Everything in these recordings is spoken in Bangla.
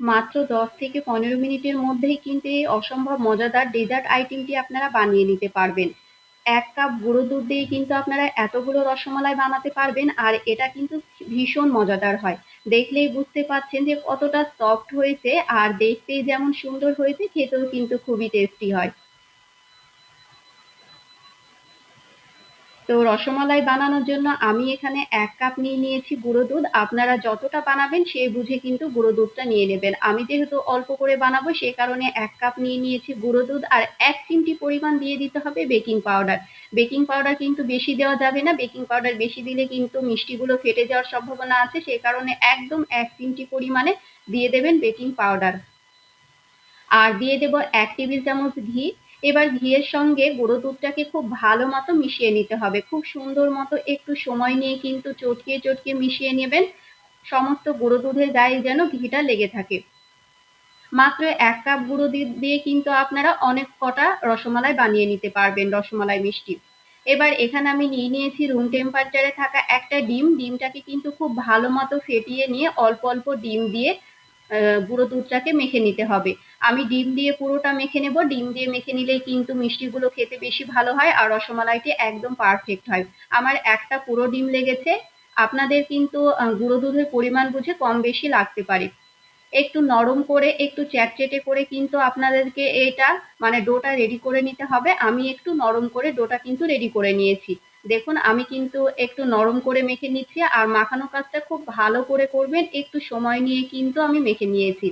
মাত্র ১০ থেকে ১৫ মিনিটের মধ্যেই কিন্তু এই অসম্ভব মজাদার ডেজার্ট আইটেমটি আপনারা বানিয়ে নিতে পারবেন। এক কাপ গুঁড়ো দুধ দিয়ে কিন্তু আপনারা এতগুলো রসমালাই বানাতে পারবেন আর এটা কিন্তু ভীষণ মজাদার হয়। দেখলেই বুঝতে পারছেন যে কতটা সফট হয়েছে আর দেখতেই যেমন সুন্দর হয়েছে, খেতেও কিন্তু খুবই টেস্টি হয়। তো রসমালাই বানানোর জন্য আমি এখানে এক কাপ নিয়ে নিয়েছি গুঁড়ো দুধ। আপনারা যতটা বানাবেন সেই বুঝে কিন্তু গুঁড়ো দুধটা নিয়ে নেবেন। আমি যেহেতু অল্প করে বানাবো সেই কারণে এক কাপ নিয়ে নিয়েছি গুঁড়ো দুধ আর এক চিমটি পরিমাণ দিয়ে দিতে হবে বেকিং পাউডার। বেকিং পাউডার কিন্তু বেশি দেওয়া যাবে না। বেকিং পাউডার বেশি দিলে কিন্তু মিষ্টিগুলো ফেটে যাওয়ার সম্ভাবনা আছে। সেই কারণে একদম এক চিমটি পরিমাণে দিয়ে দেবেন বেকিং পাউডার। আর দিয়ে দেব এক টেবিল চামচ ঘি। এবার ঘিয়ের সঙ্গে গুঁড়ো দুধটাকে খুব ভালো মতো মিশিয়ে নিতে হবে। খুব সুন্দর মতো একটু সময় নিয়ে কিন্তু চটকিয়ে চটকিয়ে মিশিয়ে নেবেন। সমস্ত গুঁড়ো দুধের গায়ে যেন ঘিটা লেগে থাকে। মাত্র এক কাপ গুঁড়ো দুধ দিয়ে কিন্তু আপনারা অনেক কটা রসমালাই বানিয়ে নিতে পারবেন রসমালাই মিষ্টি। এবার এখানে আমি নিয়ে নিয়েছি রুম টেম্পারেচারে থাকা একটা ডিম। ডিমটাকে কিন্তু খুব ভালো মতো ফেটিয়ে নিয়ে অল্প অল্প ডিম দিয়ে গুঁড়ো দুধটাকে মেখে নিতে হবে। আমি ডিম দিয়ে পুরোটা মেখে নেব। ডিম দিয়ে মেখে নিলেই কিন্তু মিষ্টিগুলো খেতে বেশি ভালো হয় আর রসমালাইটি একদম পারফেক্ট হয়। আমার একটা পুরো ডিম লেগেছে। আপনাদের কিন্তু গুঁড়ো দুধের পরিমাণ বুঝে কম বেশি লাগতে পারে। একটু নরম করে, একটু চ্যাটচেটে করে কিন্তু আপনাদেরকে এটা মানে ডোটা রেডি করে নিতে হবে। আমি একটু নরম করে ডোটা কিন্তু রেডি করে নিয়েছি। দেখুন, আমি কিন্তু একটু নরম করে মেখে নিচ্ছি আর মাখানো কাজটা খুব ভালো করে করবেন। একটু সময় নিয়ে কিন্তু আমি মেখে নিয়েছি।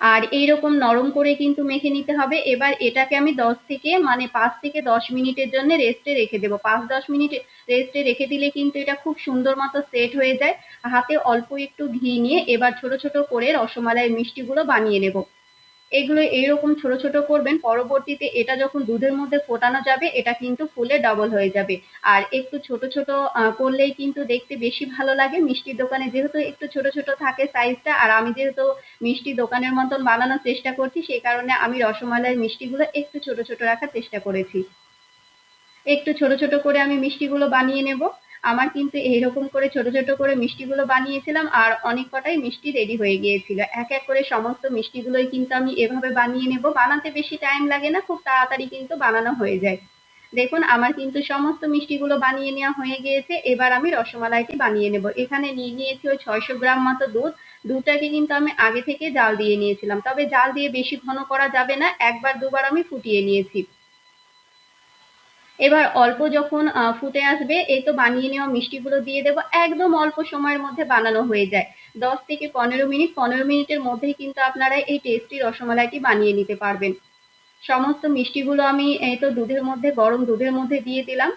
আর এইরকম নরম করে কিন্তু মেখে নিতে হবে। এবার এটাকে আমি দশ থেকে মানে পাঁচ থেকে দশ মিনিটের জন্য রেস্টে রেখে দেবো। পাঁচ দশ মিনিট রেস্টে রেখে দিলে কিন্তু এটা খুব সুন্দর মতো সেট হয়ে যায়। হাতে অল্প একটু ঘি নিয়ে এবার ছোট ছোট করে রসমালাই মিষ্টিগুলো বানিয়ে নেব। এগুলো এইরকম ছোট ছোট করবেন, পরবর্তীতে এটা যখন দুধের মধ্যে ফোটানো যাবে, এটা কিন্তু ফুলে ডবল হয়ে যাবে। আর একটু ছোট ছোট করলেই কিন্তু দেখতে বেশি ভালো লাগে। মিষ্টির দোকানে যেহেতু একটু ছোট ছোট থাকে সাইজটা আর আমি যেহেতু মিষ্টি দোকানের মতন বানানোর চেষ্টা করছি সেই কারণে আমি রসমালাইয়ের মিষ্টিগুলো একটু ছোট ছোট রাখার চেষ্টা করেছি। একটু ছোট ছোট করে আমি মিষ্টিগুলো বানিয়ে নেব। আমার কিন্তু এইরকম করে ছোট ছোট করে মিষ্টিগুলো বানিয়েছিলাম আর অনেক কটাই মিষ্টি রেডি হয়ে গিয়েছিল। এক এক করে সমস্ত মিষ্টিগুলোই কিন্তু আমি এভাবে বানিয়ে নেব। বানাতে বেশি টাইম লাগে না, খুব তাড়াতাড়ি কিন্তু বানানো হয়ে যায়। দেখুন, আমার কিন্তু সমস্ত মিষ্টিগুলো বানিয়ে নেওয়া হয়ে গিয়েছে। এবার আমি রসমালাইটি বানিয়ে নেব। এখানে নিয়ে নিয়েছি ওই ছয়শো গ্রাম মতো দুধ। দুধটাকে কিন্তু আমি আগে থেকে জাল দিয়ে নিয়েছিলাম। তবে জাল দিয়ে বেশি ঘন করা যাবে না, একবার দুবার আমি ফুটিয়ে নিয়েছি। এবার অল্প যখন ফুটে আসবে এই তো বানিয়ে নেওয়া মিষ্টিগুলো দিয়ে দেবো। একদম অল্প সময়ের মধ্যে বানানো হয়ে যায়। দশ থেকে পনেরো মিনিট, পনেরো মিনিটের মধ্যেই কিন্তু আপনারা এই টেস্টি রসমালাইটি বানিয়ে নিতে পারবেন। সমস্ত মিষ্টিগুলো আমি এই তো দুধের মধ্যে, গরম দুধের মধ্যে দিয়ে দিলাম।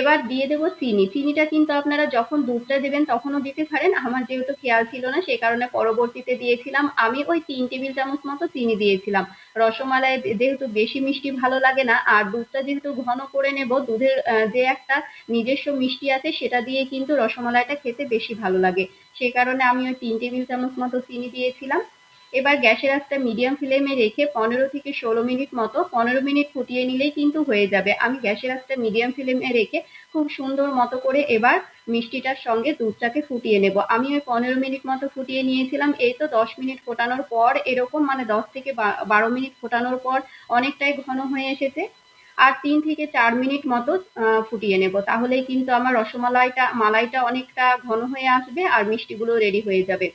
এবার দিয়ে দেবো চিনি। চিনিটা কিন্তু আপনারা যখন দুধটা দেবেন তখনও দিতে পারেন। আমার যেহেতু খেয়াল ছিল না, সে কারণে পরবর্তীতে দিয়েছিলাম। আমি ওই তিন টেবিল চামচ মতো চিনি দিয়েছিলাম। রসমালাই যেহেতু বেশি মিষ্টি ভালো লাগে না, আর দুধটা যেহেতু ঘন করে নেব, দুধের যে একটা নিজস্ব মিষ্টি আছে সেটা দিয়ে কিন্তু রসমালাইটা খেতে বেশি ভালো লাগে। সে কারণে আমি ওই তিন টেবিল চামচ মতো চিনি দিয়েছিলাম। এবার গ্যাসের আঁচটা মিডিয়াম ফ্লেমে রেখে পনেরো থেকে ষোলো মিনিট মতো, পনেরো মিনিট ফুটিয়ে নিলেই কিন্তু হয়ে যাবে। আমি গ্যাসের আঁচটা মিডিয়াম ফ্লেমে রেখে খুব সুন্দর মতো করে এবার মিষ্টিটার সঙ্গে দুধটাকে ফুটিয়ে নেব। আমি ওই পনেরো মিনিট মতো ফুটিয়ে নিয়েছিলাম। এই তো দশ মিনিট ফোটানোর পর এরকম মানে দশ থেকে বারো মিনিট ফোটানোর পর অনেকটাই ঘন হয়ে এসেছে। আর তিন থেকে চার মিনিট মতো ফুটিয়ে নেব। তাহলেই কিন্তু আমার রসমালাইটা, মালাইটা অনেকটা ঘন হয়ে আসবে আর মিষ্টিগুলো রেডি হয়ে যাবে।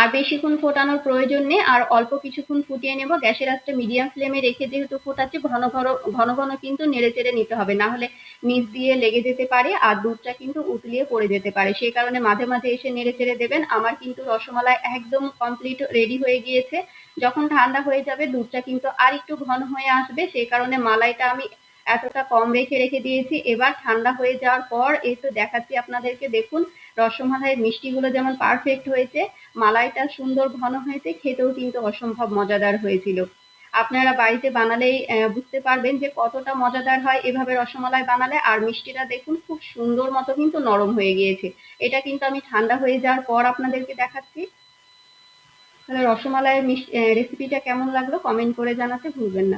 আর বেশিক্ষণ ফোটানোর প্রয়োজন নেই, আর অল্প কিছুক্ষণ ফুটিয়ে নেব। গ্যাসের আঁচটা মিডিয়াম ফ্লেমে রেখে যেহেতু ফোটাচ্ছি, ঘন ঘন ঘন ঘন কিন্তু নেড়ে চেড়ে নিতে হবে। না হলে নিচ দিয়ে লেগে যেতে পারে আর দুধটা কিন্তু উতলিয়ে পড়ে যেতে পারে। সেই কারণে মাঝে মাঝে এসে নেড়ে চেড়ে দেবেন। আমার কিন্তু রসমালাই একদম কমপ্লিট রেডি হয়ে গিয়েছে। যখন ঠান্ডা হয়ে যাবে, দুধটা কিন্তু আর একটু ঘন হয়ে আসবে। সেই কারণে মালাইটা আমি এতটা কম রেখে রেখে দিয়েছি। এবার ঠান্ডা হয়ে যাওয়ার পর এই তো দেখাচ্ছি আপনাদেরকে। দেখুন, রসমালাইয়ের মিষ্টিগুলো যেমন পারফেক্ট হয়েছে মালাইটা সুন্দর ঘন হয়েছে, খেতেও কিন্তু অসম্ভব মজাদার হয়েছিল। আপনারা বাড়িতে বানালেই বুঝতে পারবেন যে কতটা মজাদার হয় এভাবে রসমালাই বানালে। আর মিষ্টিটা দেখুন, খুব সুন্দর মতো কিন্তু নরম হয়ে গিয়েছে। এটা কিন্তু আমি ঠান্ডা হয়ে যাওয়ার পর আপনাদেরকে দেখাচ্ছি। তাহলে রসমালাইয়ের রেসিপিটা কেমন লাগল কমেন্ট করে জানাতে ভুলবেন না।